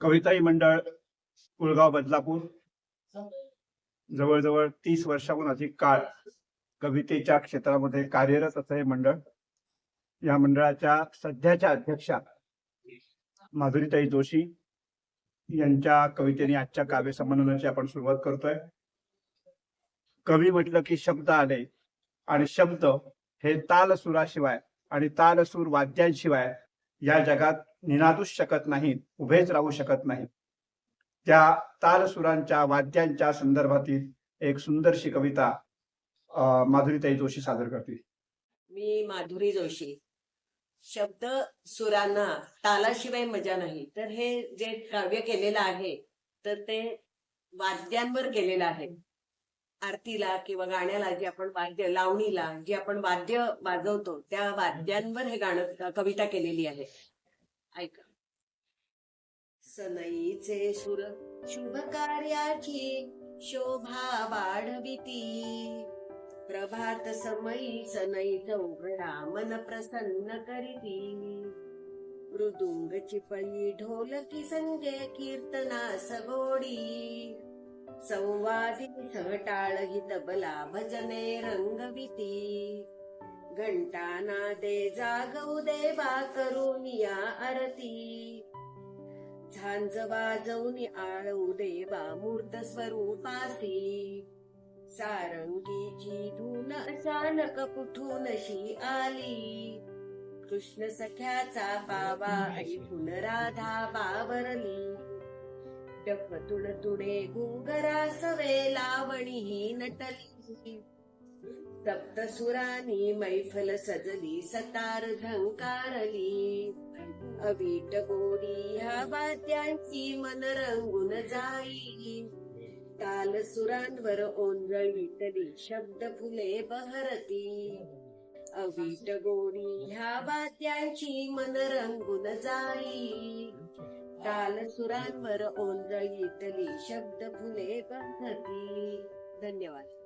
कविताई मंडळ कुळगाव बदलापूर. जवळजवळ तीस वर्षाहून अधिक काळ कवितेच्या क्षेत्रामध्ये कार्यरत असं हे मंडळ. या मंडळाच्या सध्याच्या अध्यक्षा माधुरीताई जोशी यांच्या कवितेने आजच्या काव्य संमेलनाची आपण सुरुवात करतोय. कवी म्हटलं की शब्द आले आणि शब्द हे ताल सुराशिवाय आणि तालसूर वाद्यांशिवाय या जगात निनादूच शकत नाहीत उभेच राहू शकत नाहीत. त्या तालसुरांच्या वाद्यांच्या संदर्भातील एक सुंदरशी कविता माधुरीताई जोशी सादर करतील. मी माधुरी जोशी. शब्द सुरांना तालाशिवाय मजा नाही. तर हे जे काव्य केलेलं आहे तर ते वाद्यांवर केलेलं आहे. आरतीला किंवा गाण्याला जे आपण वाद्य लावणीला जे आपण वाद्य वाजवतो त्या वाद्यांवर हे गाणं कविता केलेली आहे. ऐका. सनईचे सुर शुभ कार्याची शोभा वाढविती. प्रभात समयी सनई चौघडा मन प्रसन्न करीती. मृदुंग चिपळी ढोलकी संगे कीर्तना सगोडी संवादी सहटाळ तबला भजने रंगविती घंटाना दे जागवू देवा करून या आरती। झांज वाजवून आळवू देवा मूर्त स्वरूपासी सारंगीची धून अचानक कुठून अशी आली? कृष्ण सख्याचा बाबा ऐकून राधा बावरली डफ तुड तुडे गुंगरा सवे लावणी ही नटली सप्तसुरानी मैफल सजली सतार झंकारली अवीट गोडी ह्या वाद्यांची मन रंगून जाई ताल सुरांवर ओंजळीतली शब्द फुले बहरती अवीट गोडी ह्या वाद्यांची मन रंगून जाई. काल सुरांवर ओंजळीतली शब्द फुले बहरती धन्यवाद.